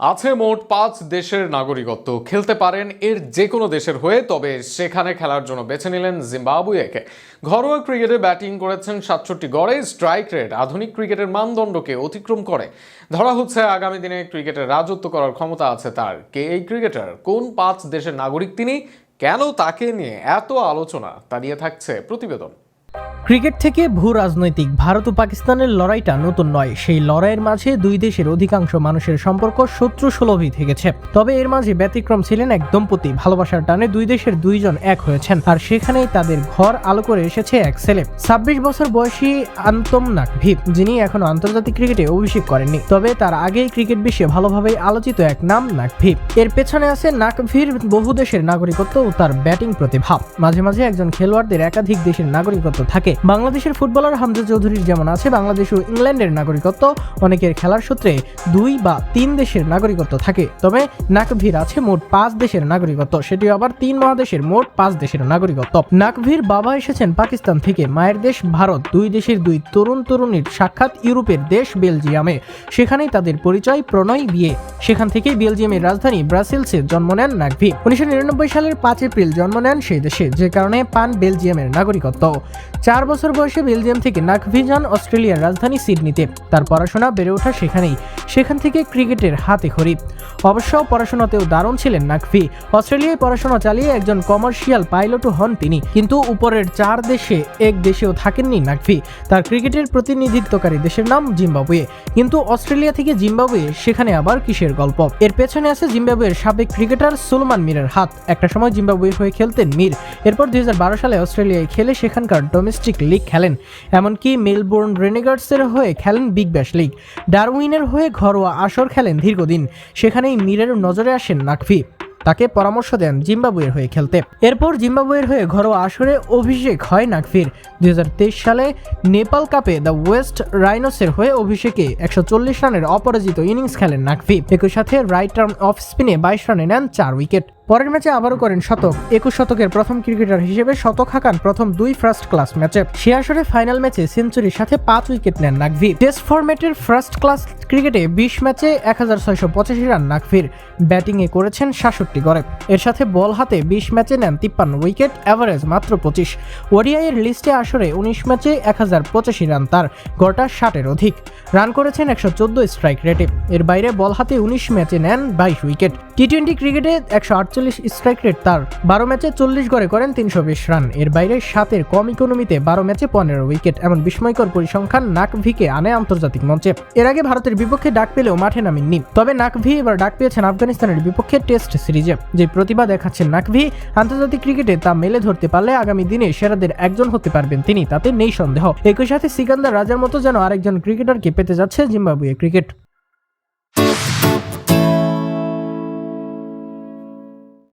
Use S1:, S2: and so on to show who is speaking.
S1: আছে মোট পাঁচ দেশের নাগরিকত্ব। খেলতে পারেন এর যে কোনো দেশের হয়ে, তবে সেখানে খেলার জন্য বেছে নিলেন জিম্বাবুয়েকে। ঘরোয়া ক্রিকেটে ব্যাটিং করেছেন সাতষট্টি গড়ে, স্ট্রাইক রেট, আধুনিক ক্রিকেটের মানদণ্ডকে অতিক্রম করে। ধরা হচ্ছে আগামী দিনে ক্রিকেটের রাজত্ব করার ক্ষমতা আছে তার। কে এই ক্রিকেটার? কোন পাঁচ দেশের নাগরিক তিনি? কেন তাকে নিয়ে এত আলোচনা? তা নিয়ে থাকছে প্রতিবেদন।
S2: ক্রিকেট থেকে ভূ রাজনৈতিক ভারত ও পাকিস্তানের লড়াইটা নতুন নয়। সেই লড়াইয়ের মাঝে দুই দেশের অধিকাংশ মানুষের সম্পর্ক শত্রু সুলভই থেকেছে। তবে এর মাঝে ব্যতিক্রম ছিলেন এক দম্পতি। ভালোবাসার টানে দুই দেশের দুইজন এক হয়েছেন। আর সেখানেই তাদের ঘর আলো করে এসেছে এক ছেলে। ছাব্বিশ বছর বয়সী আন্তম নাকভি যিনি এখনও আন্তর্জাতিক ক্রিকেটে অভিষেক করেননি। তবে তার আগেই ক্রিকেট বিশ্বে ভালোভাবেই আলোচিত এক নাম নাকভি এর পেছনে আছে নাকভির বহু দেশের নাগরিকত্ব ও তার ব্যাটিং প্রতিভা। মাঝে মাঝে একজন খেলোয়াড়দের একাধিক দেশের নাগরিকত্ব থাকে। বাংলাদেশের ফুটবলার হামজা চৌধুরীর যেমন আছে, বাংলাদেশ ও ইংল্যান্ডের নাগরিকত্ব, অনেকের খেলার সূত্রে দুই বা তিন দেশের নাগরিকত্ব থাকে। তবে নাকভির আছে মোট পাঁচ দেশের নাগরিকত্ব সেটি আবার তিন মহাদেশের মোট পাঁচ দেশের নাগরিকত্ব। নাকভির বাবা এসেছেন পাকিস্তান থেকে, মায়ের দেশ ভারত, দুই দেশের দুই তরুণ তরুণীর সাক্ষাৎ ইউরোপের দেশ বেলজিয়ামে। সেখানেই তাদের পরিচয়, প্রণয়, বিয়ে। সেখান থেকেই বেলজিয়ামের রাজধানী ব্রাসেলসে জন্ম নেন নাকভি উনিশশো নিরানব্বই সালের পাঁচ এপ্রিল জন্ম নেন সেই দেশে, যে কারণে পান বেলজিয়ামের নাগরিকত্ব। চার বছর বয়সে বেলজিয়াম থেকে নাকভিজান অস্ট্রেলিয়ার রাজধানী সিডনিতে। তার পড়াশোনা বেড়ে ওঠা সেখানেই। সেখান থেকে ক্রিকেটের হাতে খড়ি। অবশ্য পড়াশোনাতেও দারুণ ছিলেন নাকভি। অস্ট্রেলিয়ায় পড়াশোনা চালিয়ে একজন কমার্শিয়াল পাইলটও হন তিনি। কিন্তু উপরের চার দেশে এক দেশেও থাকেননি নাকভি। তার ক্রিকেটের প্রতিনিধিত্বকারী দেশের নাম জিম্বাবুয়ে। কিন্তু অস্ট্রেলিয়া থেকে জিম্বাবুয়ে, সেখানে আবার কিসের গল্প? এর পেছনে আছে জিম্বাবুয়ের সাবেক ক্রিকেটার সুলমান মিরের হাত। একটা সময় জিম্বাবুয়ে হয়ে খেলতেন মির। এরপর দুই হাজার বারো সালে অস্ট্রেলিয়ায় খেলে সেখানকার ডোমেস্টিক লিগ খেলেন। এমনকি মেলবোর্ন রেনেগার্ডসের হয়ে খেলেন বিগ ব্যাশ লিগ। ডারউইনের হয়ে ঘরোয়া আসর খেলেন দীর্ঘদিন। সেখানেই মীরের নজরে আসেন নাকভি। তাকে পরামর্শ দেন জিম্বাবুয়ের হয়ে খেলতে। এরপর জিম্বাবুয়ের হয়ে ঘরোয়া আসরে অভিষেক হয় নাকভির। দুই হাজার তেইশ সালে নেপাল কাপে দ্য ওয়েস্ট রাইনোসের হয়ে অভিষেকে একশো চল্লিশ রানের অপরাজিত ইনিংস খেলেন নাকভি। একই সাথে রাইট টার্ন অফ স্পিনে বাইশ রানে নেন চার উইকেট। পরের ম্যাচে আবারও করেন শতক। একুশ শতকের প্রথম ক্রিকেটার হিসেবে শতক হাঁকান প্রথম দুই ফার্স্ট ক্লাস ম্যাচে। সে আসরে ফাইনাল ম্যাচে সেঞ্চুরির সাথে পাঁচ উইকেট নেন নাকভি টেস্ট ফরম্যাটের ফার্স্ট ক্লাস ক্রিকেটে বিশ ম্যাচে এক হাজার ছয়শো পঁচাশি রান নাকভির ব্যাটিংয়ে করেছেন সাতষট্টি গড়ে। এর সাথে বল হাতে বিশ ম্যাচে নেন তিপ্পান্ন উইকেট অ্যাভারেজ মাত্র পঁচিশ। ওডিআইয়ের লিস্টে আসরে উনিশ ম্যাচে এক হাজার পঁচাশি রান তার, গড়টা ষাটের অধিক। রান করেছেন একশো চোদ্দ স্ট্রাইক রেটে এর বাইরে বল হাতে উনিশ ম্যাচে নেন বাইশ উইকেট টি টোয়েন্টি ক্রিকেটে একশো আটচল্লিশ আটচল্লিশ স্ট্রাইক রেট তার। বারো ম্যাচে চল্লিশ গড়ে করেন তিনশো বিশ রান। এর বাইরে সাতের কম ইকোনমিতে বারো ম্যাচে পনেরো উইকেট এমন বিস্ময়কর পরিসংখ্যান নাকভিকে আনে আন্তর্জাতিক মঞ্চে। এর আগে ভারতের বিপক্ষে ডাক পেলেও মাঠে নামেননি। তবে নাকভি এবার ডাক পেয়েছেন আফগানিস্তানের বিপক্ষে টেস্ট সিরিজে যে প্রতিভা দেখাচ্ছেন নাকভি, আন্তর্জাতিক ক্রিকেটে তা মেলে ধরতে পারলে আগামী দিনে সেরাদের একজন হতে পারবেন তিনি, তাতে নেই সন্দেহ। একই সাথে সিকান্দার রাজার মতো যেন আরেকজন ক্রিকেটারকে পেতে যাচ্ছে জিম্বাবুয়ে ক্রিকেট